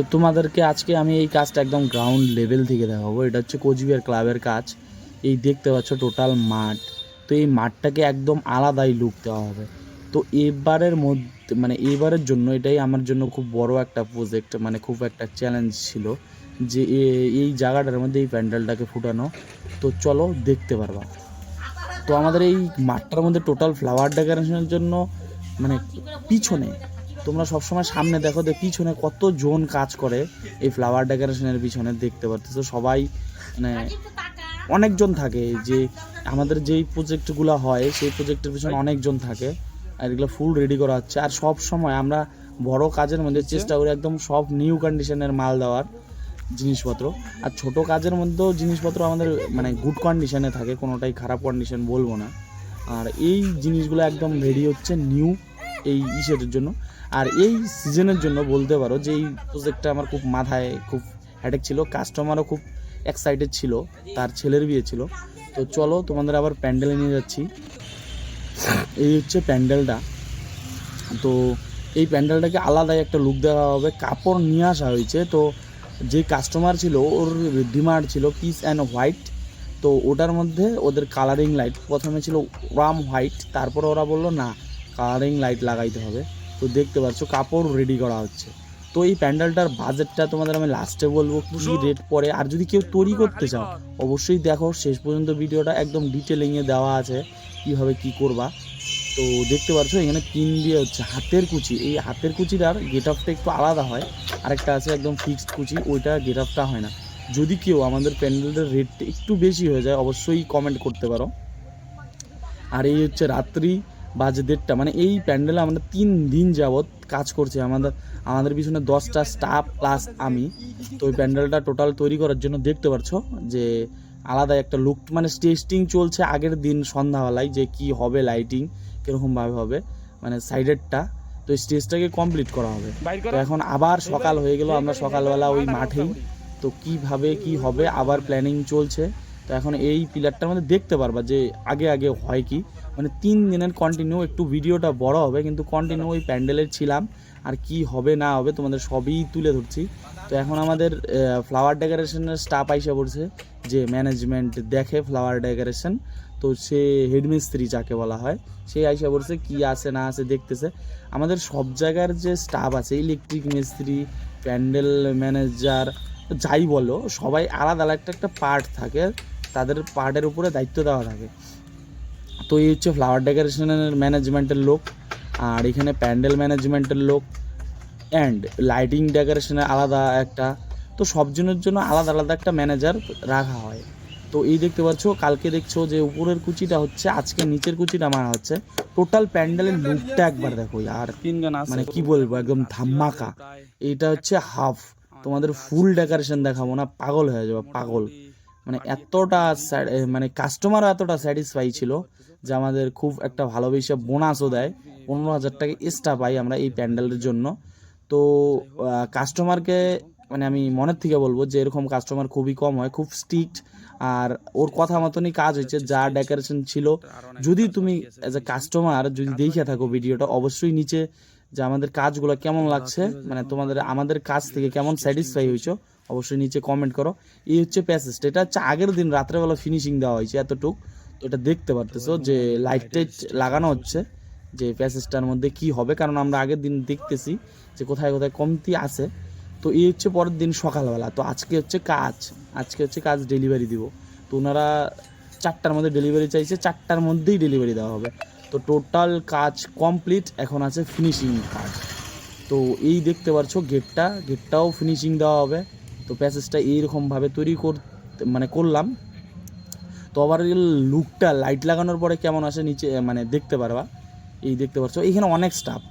তো তোমাদেরকে আজকে আমি এই কাজটা একদম গ্রাউন্ড লেভেল থেকে দেখাবো। এটা হচ্ছে কোচবিহার ক্লাবের কাজ। এই দেখতে পাচ্ছ টোটাল মাঠ। তো এই মাঠটাকে একদম আলাদাই লুক দেওয়া হবে। তো এবারের মধ্যে মানে এবারের জন্য এটাই আমার জন্য খুব বড় একটা প্রজেক্ট মানে খুব একটা চ্যালেঞ্জ ছিল যে এই জায়গাটার মধ্যে এই প্যান্ডেলটাকে ফুটানো। তো চলো দেখতে পারবা। তো আমাদের এই মাঠটার মধ্যে টোটাল ফ্লাওয়ার ডেকোরেশনের জন্য মানে পিছনে তোমরা সবসময় সামনে দেখো যে পিছনে কত জন কাজ করে এই ফ্লাওয়ার ডেকোরেশনের পিছনে দেখতে পারতেছো। সবাই মানে অনেকজন থাকে। যে আমাদের যেই প্রজেক্টগুলো হয় সেই প্রজেক্টের পিছনে অনেকজন থাকে। আর এগুলো ফুল রেডি করা হচ্ছে। আর সব সময় আমরা বড় কাজের মধ্যে চেষ্টা করি একদম সব নিউ কন্ডিশনের মাল দেওয়ার জিনিসপত্র। আর ছোট কাজের মধ্যেও জিনিসপত্র আমাদের মানে গুড কন্ডিশনে থাকে কোনোটাই খারাপ কন্ডিশন বলব না। আর এই জিনিসগুলো একদম রেডি হচ্ছে নিউ এই ইসের জন্য। আর এই সিজনের জন্য বলতে পারো যে এই প্রজেক্টটা আমার খুব মাথায় খুব হ্যাডেক ছিল। কাস্টমারও খুব এক্সাইটেড ছিল। তার ছেলের বিয়ে ছিল। তো চলো তোমাদের আবার প্যান্ডেলে নিয়ে যাচ্ছি। এই হচ্ছে প্যান্ডেলটা। তো এই প্যান্ডেলটাকে আলাদাই একটা লুক দেওয়া হবে। কাপড় নিয়ে আসা হয়েছে। তো যে কাস্টমার ছিল, ওর ডিমান্ড ছিল পিস অ্যান্ড হোয়াইট তো ওটার মধ্যে ওদের কালারিং লাইট প্রথমে ছিল ওয়াম হোয়াইট তারপরে ওরা বলল, না কালারিং লাইট লাগাইতে হবে। তো দেখতে পাচ্ছ কাপড় রেডি করা হচ্ছে। তো এই প্যান্ডেলটার বাজেটটা তোমাদের আমি লাস্টে বলব কি রেট পড়ে আর যদি কেউ তৈরি করতে চাও অবশ্যই দেখো শেষ পর্যন্ত ভিডিওটা একদম ডিটেলিংয়ে দেওয়া আছে কীভাবে কি করবা। তো দেখতে পাচ্ছ এখানে পিন দিয়ে হচ্ছে হাতের কুচি। এই হাতের কুচিটার গেট আপটা একটু আলাদা হয়। আরেকটা আছে একদম ফিক্সড কুচি ওইটা গেট আপটা হয় না। যদি কেউ আমাদের প্যান্ডেলটার রেটটা একটু বেশি হয়ে যায় অবশ্যই কমেন্ট করতে পারো। আর এই হচ্ছে রাত্রি বাজে দেড়টা। মানে এই প্যান্ডেলে আমরা তিন দিন যাবৎ কাজ করছি। আমাদের আমাদের পিছনে দশটা স্টাফ প্লাস আমি। তো ওই প্যান্ডেলটা টোটাল তৈরি করার জন্য দেখতে পাচ্ছ যে আলাদা একটা লুক মানে টেস্টিং চলছে আগের দিন সন্ধ্যাবেলায় যে কি হবে লাইটিং কীরকমভাবে হবে মানে সাইডেরটা তো স্টেজটাকে কমপ্লিট করা হবে। তো এখন আবার সকাল হয়ে গেল আমরা সকালবেলা ওই মাঠেই। তো কীভাবে কি হবে আবার প্ল্যানিং চলছে। তো এখন এই পিলারটার মধ্যে দেখতে পারবা যে আগে আগে হয় কি। মানে তিন দিনের কন্টিনিউ একটু ভিডিওটা বড় হবে, কিন্তু কন্টিনিউ ওই প্যান্ডেলের ছিলাম, আর কি হবে না হবে তোমাদের সবই তুলে ধরছি। তো এখন আমাদের ফ্লাওয়ার ডেকোরেশনের স্টাফ আইসা পড়ছে, যে ম্যানেজমেন্ট দেখে ফ্লাওয়ার ডেকোরেশন তো সে হেডমিস্ত্রি যাকে বলা হয়, সে আইসা পড়ছে কি আছে না আছে দেখতেছে। আমাদের সব জায়গার যে স্টাফ আছে ইলেকট্রিক মিস্ত্রি, প্যান্ডেল ম্যানেজার যাই বলো, সবাই আলাদা আলাদা একটা একটা পার্ট থাকে। তাদের পাহাড়ের উপরে দায়িত্ব দেওয়া থাকে। তো এই হচ্ছে ফ্লাওয়ার ডেকোরেশনের ম্যানেজমেন্টের লোক আর এখানে প্যান্ডেল ম্যানেজমেন্টের লোক অ্যান্ড লাইটিং ডেকোরেশনের আলাদা একটা। তো সব জনের জন্য আলাদা আলাদা একটা ম্যানেজার রাখা হয়। তো এই দেখতে পাচ্ছ কালকে দেখছ যে উপরের কুচিটা হচ্ছে আজকে নিচের কুচিটা মারা হচ্ছে। টোটাল প্যান্ডেলের লুকটা একবার দেখো আর তিনজন মানে কি বলব একদম ধামাকা এটা হচ্ছে হাফ তোমাদের ফুল ডেকোরেশন দেখাবো না পাগল হয়ে যাবে পাগল। মানে এতটা মানে কাস্টমারও এতটা স্যাটিসফাই ছিল যে আমাদের খুব একটা ভালোবেসে বোনাসও দেয়। পনেরো হাজার টাকা এক্সট্রা পাই আমরা এই প্যান্ডেলের জন্য। তো কাস্টমারকে মানে আমি মনের থেকে বলব যে এরকম কাস্টমার খুবই কম হয় খুব স্ট্রিক্ট আর ওর কথা মতনই কাজ হয়েছে যা ডেকোরেশন ছিল। যদি তুমি অ্যাজ এ কাস্টমার যদি দেখে থাকো ভিডিওটা অবশ্যই নিচে যে আমাদের কাজগুলো কেমন লাগছে মানে তোমাদের আমাদের কাজ থেকে কেমন স্যাটিসফাই হয়েছো অবশ্যই নিচে কমেন্ট করো। এই হচ্ছে প্যাসেজটা এটা হচ্ছে আগের দিন রাত্রেবেলা ফিনিশিং দেওয়া হয়েছে এতটুক। তো এটা দেখতে পারতেছো যে লাইট টাইট লাগানো হচ্ছে যে প্যাসেজটার মধ্যে কি হবে। কারণ আমরা আগের দিন দেখতেছি যে কোথায় কোথায় কমতি আছে। তো এই হচ্ছে পরের দিন সকালবেলা। তো আজকে হচ্ছে কাজ। আজকে হচ্ছে কাজ ডেলিভারি দিব। তো ওনারা চারটার মধ্যে ডেলিভারি চাইছে। চারটার মধ্যেই ডেলিভারি দেওয়া হবে। তো টোটাল কাজ কমপ্লিট এখন আছে ফিনিশিং কাজ। তো এই দেখতে পাচ্ছ গেটটা গেটটাও ফিনিশিং দেওয়া হবে। তো প্যাসেজটা এইরকমভাবে তৈরি করতে মানে করলাম। তো আবার লুকটা লাইট লাগানোর পরে কেমন আসে নিচে মানে দেখতে পারবা। এই দেখতে পাচ্ছ এখানে অনেক স্টাফ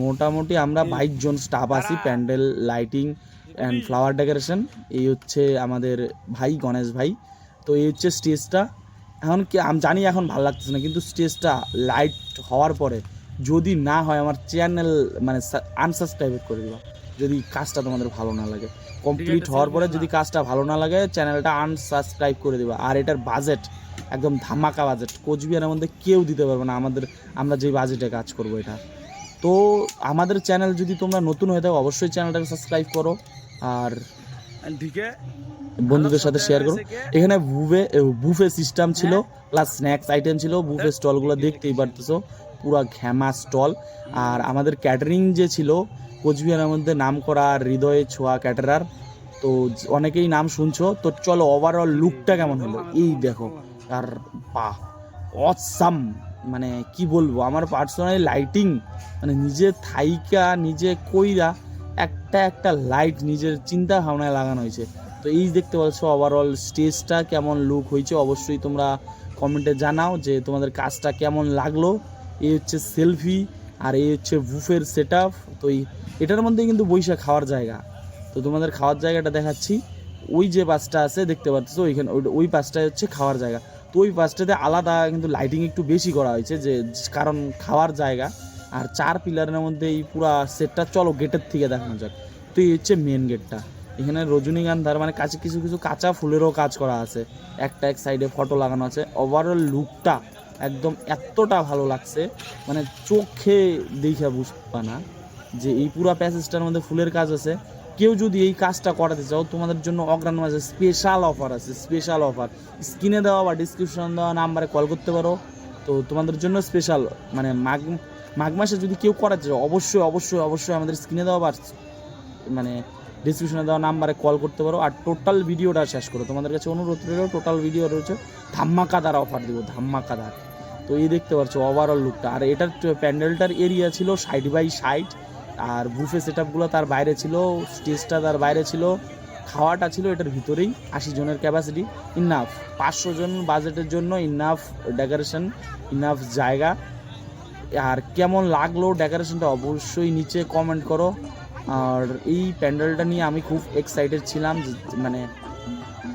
মোটামুটি আমরা বাইশ জন স্টাফ আছি pandal lighting and flower decoration এই হচ্ছে আমাদের ভাই গণেশ ভাই। তো এই হচ্ছে স্টেজটা এখন কি আমি জানি এখন ভালো লাগতেছে না কিন্তু স্টেজটা লাইট হওয়ার পরে যদি না হয় আমার চ্যানেল মানে আনসাবস্ক্রাইব করে দিবা। যদি কাজটা তোমাদের ভালো না লাগে। কমপ্লিট হওয়ার পরে যদি কাজটা ভালো না লাগে চ্যানেলটা আনসাবস্ক্রাইব করে দেবে। আর এটার বাজেট একদম ধামাকা বাজেট কোচবিহারের মধ্যে কেউ দিতে পারবে না। আমাদের আমরা যে বাজেটে কাজ করব এটা। তো আমাদের চ্যানেল যদি তোমরা নতুন হয়ে থাকো অবশ্যই চ্যানেলটাকে সাবস্ক্রাইব করো। আর বন্ধুদের সাথে শেয়ার করো। এখানে বুফে বুফে সিস্টেম ছিল প্লাস স্ন্যাক্স আইটেম ছিল বুফে স্টলগুলো দেখতেই পারতেছো। পুরো ঘ্যামা স্টল। আর আমাদের ক্যাটারিং যে ছিল, কোচবিহারের মধ্যে নাম করা হৃদয়ে ছোঁয়া ক্যাটারার, তো অনেকেই নাম শুনছো, তো চলো ওভারঅল লুকটা কেমন হলো? এই দেখো, আর বাহ অসাম মানে কি বলব, আমার পার্সোনালি লাইটিং মানে নিজে থাইকা, নিজে কইরা, একটা একটা লাইট নিজের চিন্তা ভাবনায় লাগানো হয়েছে। তো এই দেখতে পাচ্ছ ওভারঅল স্টেজটা কেমন লুক হয়েছে। অবশ্যই তোমরা কমেন্টে জানাও যে তোমাদের কাজটা কেমন লাগল। এই হচ্ছে সেলফি আর এই হচ্ছে বুফের সেট তো এটার মধ্যে কিন্তু বৈশাখ খাওয়ার জায়গা। তো তোমাদের খাওয়ার জায়গাটা দেখাচ্ছি। ওই যে বাসটা আছে, দেখতে পাচ্ছ? ওইখানে ওই- ওই পাশটায় হচ্ছে খাওয়ার জায়গা। তো ওই পাশটাতে আলাদা কিন্তু লাইটিং একটু বেশি করা হয়েছে যে কারণ খাওয়ার জায়গা। আর চার পিলারের মধ্যে এই পুরা সেটটা চলো গেটের থেকে দেখানো যাক। তো এই হচ্ছে মেন গেটটা এখানে রজনীগন্ধার মানে কাছে কিছু কিছু কাঁচা ফুলেরও কাজ করা আছে। একটা এক সাইডে ফটো লাগানো আছে। ওভারঅল লুকটা একদম এতটা ভালো লাগছে। মানে চোখে দেখে বুঝবা না যে এই পুরা প্যাসেজটার মধ্যে ফুলের কাজ আছে। কেউ যদি এই কাজটা করাতে চাও, তোমাদের জন্য অগ্রাণ মাঝে স্পেশাল অফার আছে স্পেশাল অফার স্ক্রিনে দেওয়া বা ডিসক্রিপশন দেওয়া নাম্বারে কল করতে পারো। তো তোমাদের জন্য স্পেশাল মানে মাঘ মাঘ মাসে যদি কেউ করাতে চাও, অবশ্যই অবশ্যই অবশ্যই আমাদের স্ক্রিনে দেওয়া বা মানে ডিসক্রিপশনে দেওয়া নাম্বারে কল করতে পারো। আর টোটাল ভিডিওটা শেষ করো। তোমাদের কাছে অনুরোধ রইল টোটাল ভিডিও রয়েছে ধাম্মাকাদার অফার দিব, ধাম্মাকাদার। তো এই দেখতে পাচ্ছ ওভারঅল লুকটা আর এটার প্যান্ডেলটার এরিয়া ছিল সাইড বাই সাইড আর বুফে সেট তার বাইরে ছিল স্টেজটা তার বাইরে ছিল, খাওয়াটা ছিল এটার ভিতরেই, আশি জনের ক্যাপাসিটি ইনাফ পাঁচশো জন বাজেটের জন্য ইনাফ ডেকোরেশন ইনাফ জায়গা। আর কেমন লাগল ডেকোরেশনটা অবশ্যই নিচে কমেন্ট করো। আর এই প্যান্ডেলটা নিয়ে আমি খুব এক্সাইটেড ছিলাম মানে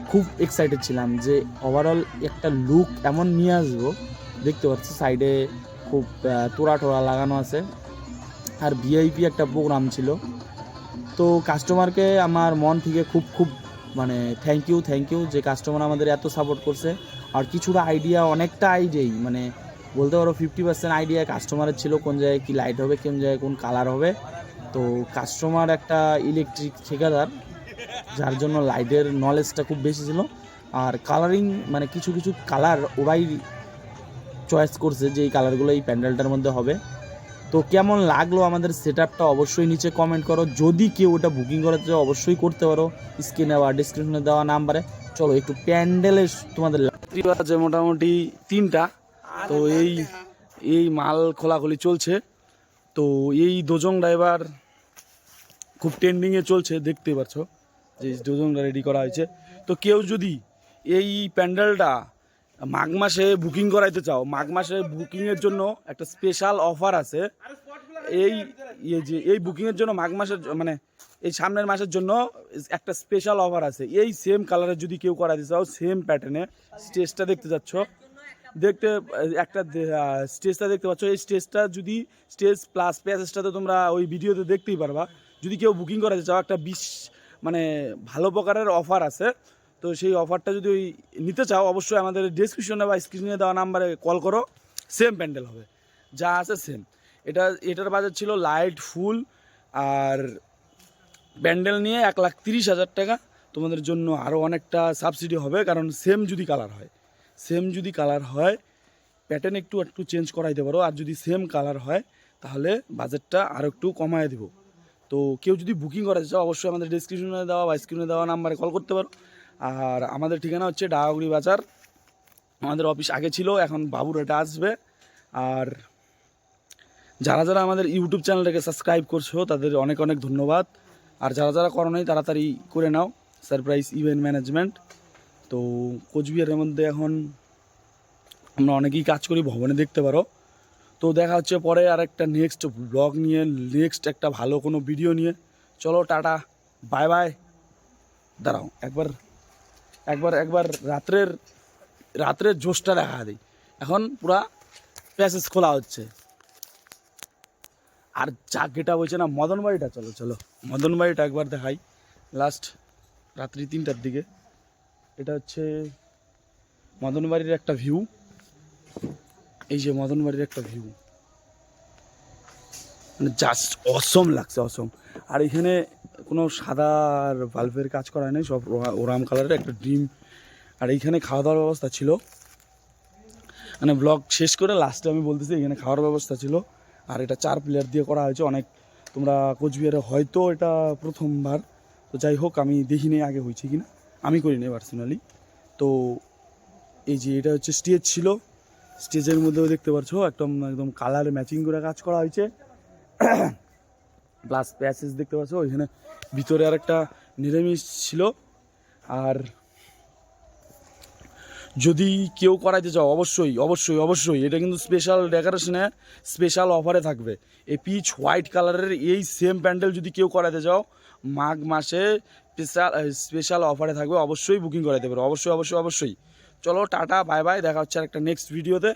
খুব এক্সাইটেড ছিলাম যে ওভারঅল একটা লুক এমন নিয়ে আসব দেখতে পাচ্ছি সাইডে খুব তোড়া টোড়া লাগানো আছে। আর ভিআইপি একটা প্রোগ্রাম ছিল। তো কাস্টমারকে আমার মন থেকে খুব খুব মানে থ্যাংক ইউ থ্যাংক ইউ যে কাস্টমার আমাদের এত সাপোর্ট করছে। আর কিছুটা আইডিয়া অনেকটা আইডিয়াই মানে বলতে পারো ফিফটি পার্সেন্ট আইডিয়া কাস্টমারের ছিল কোন জায়গায় কী লাইট হবে, কোন জায়গায় কোন কালার হবে। তো কাস্টমার একটা ইলেকট্রিক ঠিকাদার, যার জন্য লাইটের নলেজটা খুব বেশি ছিল। আর কালারিং মানে কিছু কিছু কালার ওরাই চয়েস করছে যে এই কালারগুলো এই প্যান্ডেলটার মধ্যে হবে। তো কেমন লাগল আমাদের সেট আপটা অবশ্যই নিচে কমেন্ট করো। যদি কেউ ওটা বুকিং করতে চাও অবশ্যই করতে পারো। স্ক্রিনে বা ডিসক্রিপশনে দেওয়া নাম্বারে। চলো একটু প্যান্ডেলে তোমাদের রাত্রি বাজে মোটামুটি তিনটা। তো এই এই মাল খোলাখুলি চলছে। তো এই দোজং ড্রাইভার খুব ট্রেন্ডিংয়ে চলছে দেখতেই পাচ্ছ যে দোজংটা রেডি করা হয়েছে। তো কেউ যদি এই প্যান্ডেলটা মাঘ মাসে বুকিং করাইতে চাও, মাঘ মাসে বুকিংয়ের জন্য একটা স্পেশাল অফার আছে। এই ইয়ে যে, এই বুকিংয়ের জন্য মাঘ মাসের মানে এই সামনের মাসের জন্য একটা স্পেশাল অফার আছে। এই সেম কালারের যদি কেউ করাইতে চাও সেম প্যাটার্নে স্টেজটা দেখতে যাচ্ছ। দেখতে, একটা স্টেজটা দেখতে পাচ্ছ। এই স্টেজটা যদি স্টেজ প্লাস প্যাসেজটাতে তোমরা ওই ভিডিওতে দেখতেই পারবা। যদি কেউ বুকিং করাতে চাও, একটা বিশ মানে ভালো প্রকারের অফার আছে। তো সেই অফারটা যদি ওই নিতে চাও, অবশ্যই আমাদের ডিসক্রিপশনে বা স্ক্রিনে দেওয়া নাম্বারে কল করো। সেম প্যান্ডেল হবে। যা আছে সেম এটা, এটার বাজার ছিল লাইট ফুল আর প্যান্ডেল নিয়ে এক লাখ তিরিশ হাজার টাকা। তোমাদের জন্য আরও অনেকটা সাবসিডি হবে, কারণ সেম যদি কালার হয়। সেম যদি কালার হয় প্যাটার্ন একটু একটু চেঞ্জ করাইতে পারো। আর যদি সেম কালার হয়, তাহলে বাজেটটা আরও একটু কমায় দিব। তো কেউ যদি বুকিং করাতে চাও, অবশ্যই আমাদের ডিসক্রিপশনে দেওয়া বা স্ক্রিনে দেওয়া নাম্বারে কল করতে পারো। আর আমাদের ঠিকানা হচ্ছে ডাগাগুড়ি বাজার। আমাদের অফিস আগে ছিল, এখন বাবুর এটা আসবে। আর যারা যারা আমাদের ইউটিউব চ্যানেলটাকে সাবস্ক্রাইব করছ, তাদের অনেক অনেক ধন্যবাদ। আর যারা যারা করো নাই, তাড়াতাড়ি করে নাও, সারপ্রাইজ ইভেন্ট ম্যানেজমেন্ট। তো কোচবিহারের মধ্যে এখন আমরা অনেকেই কাজ করি, ভবনে দেখতে পারো। তো দেখা হচ্ছে পরে আর একটা নেক্সট ব্লগ নিয়ে নেক্সট একটা ভালো কোনো ভিডিও নিয়ে। চলো, টাটা বাই বাই দাঁড়াও, একবার একবার একবার রাত্রের রাত্রের জোশটা দেখা দিই। এখন পুরা প্যাসেজ খোলা হচ্ছে। আর গেটা বলছে না মদন বাড়িটা চলো চলো। মদন বাড়িটা একবার দেখাই। লাস্ট রাত্রি তিনটার দিকে। এটা হচ্ছে মদন বাড়ির একটা ভিউ এই যে মদন বাড়ির একটা ভিউ মানে জাস্ট অসম লাগছে অসম আর এখানে কোনো সাদা আর বাল্বের কাজ করা নেই সব ওরাম কালারের একটা ডিম। আর এইখানে খাওয়া দাওয়ার ব্যবস্থা ছিল। মানে ব্লগ শেষ করে লাস্টে আমি বলতেছি এখানে খাওয়ার ব্যবস্থা ছিল। আর এটা চার প্লেয়ার দিয়ে করা হয়েছে, অনেক তোমরা কোচবিহারে হয়তো এটা প্রথমবার। তো যাই হোক, আমি দেখিনি আগে হয়েছে কি না আমি করিনি পার্সোনালি তো এই যে এটা হচ্ছে স্টেজ ছিল। স্টেজের মধ্যেও দেখতে পাচ্ছ, একদম একদম কালার ম্যাচিং করে কাজ করা হয়েছে। প্লাস প্যাসেজ দেখতে পাচ্ছ, ওইখানে ভিতরে আর একটা নিরামিষ ছিল। আর যদি কেউ করাইতে চাও, অবশ্যই অবশ্যই অবশ্যই, এটা কিন্তু স্পেশাল ডেকোরেশনে স্পেশাল অফারে থাকবে। এই পিচ হোয়াইট কালারের এই সেম প্যান্ডেল যদি কেউ করাতে চাও, মাঘ মাসে স্পেশাল স্পেশাল অফারে থাকবে, অবশ্যই বুকিং করাইতে পারো। অবশ্যই অবশ্যই অবশ্যই। চলো, টাটা বাই বাই দেখা হচ্ছে আর একটা নেক্সট ভিডিওতে